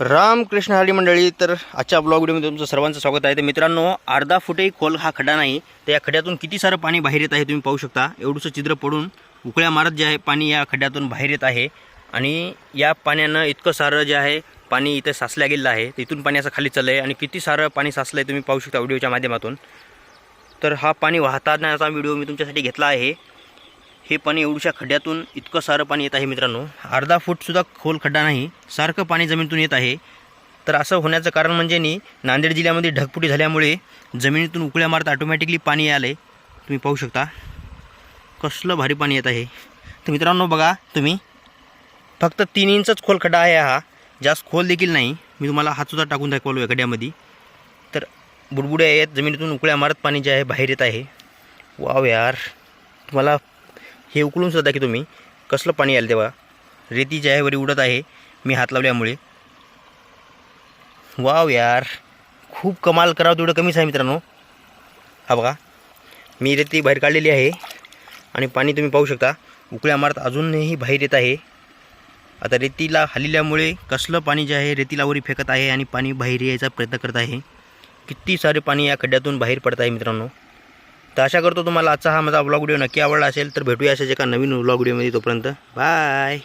रामकृष्ण हरी मंडळी तर आजच्या ब्लॉग व्हिडिओमध्ये तुमचं सर्वांचं स्वागत आहे. तर मित्रांनो अर्धा फुटही खोल हा खड्डा नाही तर या खड्ड्यातून किती सारं पाणी बाहेर येत आहे तुम्ही पाहू शकता. एवढंसं चित्र पडून उकळ्या मारत जे आहे पाणी या खड्ड्यातून बाहेर येत आहे. आणि या पाण्यानं इतकं सारं जे आहे पाणी इथं साचल्या गेलेलं आहे. तर इथून पाणी असं खाली चाललं आहे आणि किती सारं पाणी साचलं आहे तुम्ही पाहू शकता व्हिडिओच्या माध्यमातून. तर हा पाणी वाहतानाचा व्हिडिओ मी तुमच्यासाठी घेतला आहे. हे पाणी एवढ्या खड्ड्यातून इतकं सारं पाणी येत आहे मित्रांनो. अर्धा फूटसुद्धा खोल खड्डा नाही सारखं पाणी जमिनीतून येत आहे. तर असं होण्याचं कारण म्हणजे नी नांदेड जिल्ह्यामध्ये ढगपुटी झाल्यामुळे जमिनीतून उकळ्या मारत ऑटोमॅटिकली पाणी आले तुम्ही पाहू शकता. कसलं भारी पाणी येत आहे. तर मित्रांनो बघा तुम्ही. फक्त तीन इंचच खोल खड्डा आहे हा. जास्त खोल देखील नाही. मी तुम्हाला हातसुद्धा टाकून दाखवलो आहे खड्ड्यामध्ये. तर बुडबुड्या आहेत. जमिनीतून उकळ्या मारत पाणी जे आहे बाहेर येत आहे. वाव यार. तुम्हाला हे उकळून सुद्धा की तुम्ही कसलं पाणी आलं तेव्हा? रेती जी आहे वरी उडत आहे मी हात लावल्यामुळे. वाव यार खूप कमाल करावं तेवढं कमीच आहे मित्रांनो. हा बघा मी रेती बाहेर काढलेली आहे आणि पाणी तुम्ही पाहू शकता. उकळ्या मारत अजूनही बाहेर येत आहे. आता रेतीला हलिल्यामुळे कसलं पाणी जे आहे रेतीला वरी फेकत आहे आणि पाणी बाहेर यायचा प्रयत्न करत आहे. किती सारे पाणी या खड्ड्यातून बाहेर पडत आहे मित्रांनो. तर आशा करतो तुम्हाला आजचा हा माझा ब्लॉग व्हिडिओ नक्की आवडला असेल तर भेटूया अशाच एका नवीन ब्लॉग व्हिडिओमध्ये तोपर्यंत. बाय